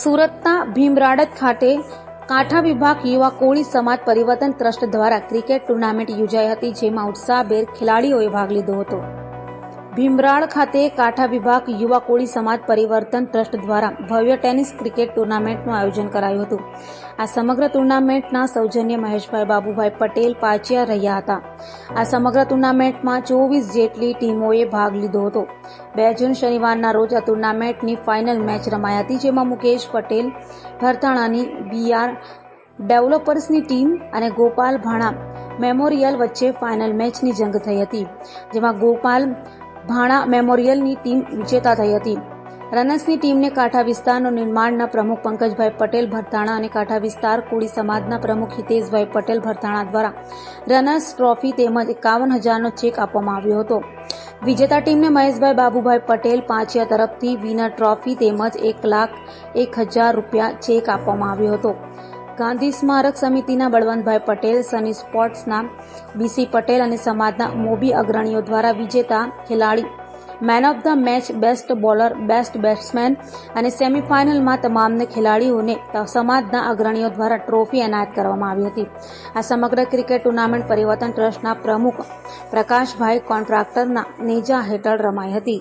સુરતના ભીમરાડત ખાતે કાંઠા વિભાગ યુવા કોળી સમાજ પરિવર્તન ટ્રસ્ટ દ્વારા ક્રિકેટ ટુર્નામેન્ટ યોજાઈ હતી, જેમાં ઉત્સાહભેર ખેલાડીઓએ ભાગ લીધો હતો. ભીમરાડ ખાતે કાંઠા વિભાગ યુવા કોળી સમાજ પરિવર્તન ટ્રસ્ટ દ્વારા ભવ્ય ટેનિસ ક્રિકેટ ટુર્નામેન્ટનું આયોજન કરાયું હતું. આ સમગ્ર ટુર્નામેન્ટના સૌજન્ય મહેશભાઈ બાબુભાઈ પટેલ પાચિયા રહ્યા હતા. આ સમગ્ર ટુર્નામેન્ટમાં ચોવીસ જેટલી ટીમોએ ભાગ લીધો હતો. બે જૂન શનિવારના રોજ આ ટુર્નામેન્ટની ફાઇનલ મેચ રમાઈ હતી, જેમાં મુકેશ પટેલ ભરતાણાની બીઆર ડેવલપર્સની ટીમ અને ગોપાલ ભાણા મેમોરિયલ વચ્ચે ફાઇનલ મેચની જંગ થઈ હતી, જેમાં ગોપાલ ભાણા મેમોરિયલની ટીમ વિજેતા થઈ હતી. રનર્સની ટીમને કાંઠા વિસ્તારનો નિર્માણના પ્રમુખ પંકજભાઈ પટેલ ભરતાણા અને કાંઠા વિસ્તાર કોળી સમાજના પ્રમુખ હિતેશભાઈ પટેલ ભરતાણા દ્વારા રનર્સ ટ્રોફી તેમજ એકાવન હજારનો ચેક આપવામાં આવ્યો હતો. વિજેતા ટીમને મહેશભાઈ બાબુભાઈ પટેલ પાંચિયા તરફથી વિનર ટ્રોફી તેમજ એક લાખ એક હજાર રૂપિયા ચેક આપવામાં આવ્યો હતો. ગાંધી સ્મારક સમિતિના બળવંતભાઈ પટેલ, સની સ્પોર્ટ્સના બીસી પટેલ અને સમાજના મોબી અગ્રણીઓ દ્વારા વિજેતા ખેલાડી. Man of the match best bowler, best batsman અને સેમીફાઇનલમાં તમામને ખેલાડીઓને સમાજના અગ્રણીઓ દ્વારા ટ્રોફી એનાયત કરવામાં આવી હતી. આ સમગ્ર ક્રિકેટ ટુર્નામેન્ટ પરિવર્તન ટ્રસ્ટના પ્રમુખ પ્રકાશભાઈ કોન્ટ્રાક્ટરના નેજા હેઠળ રમાઈ હતી.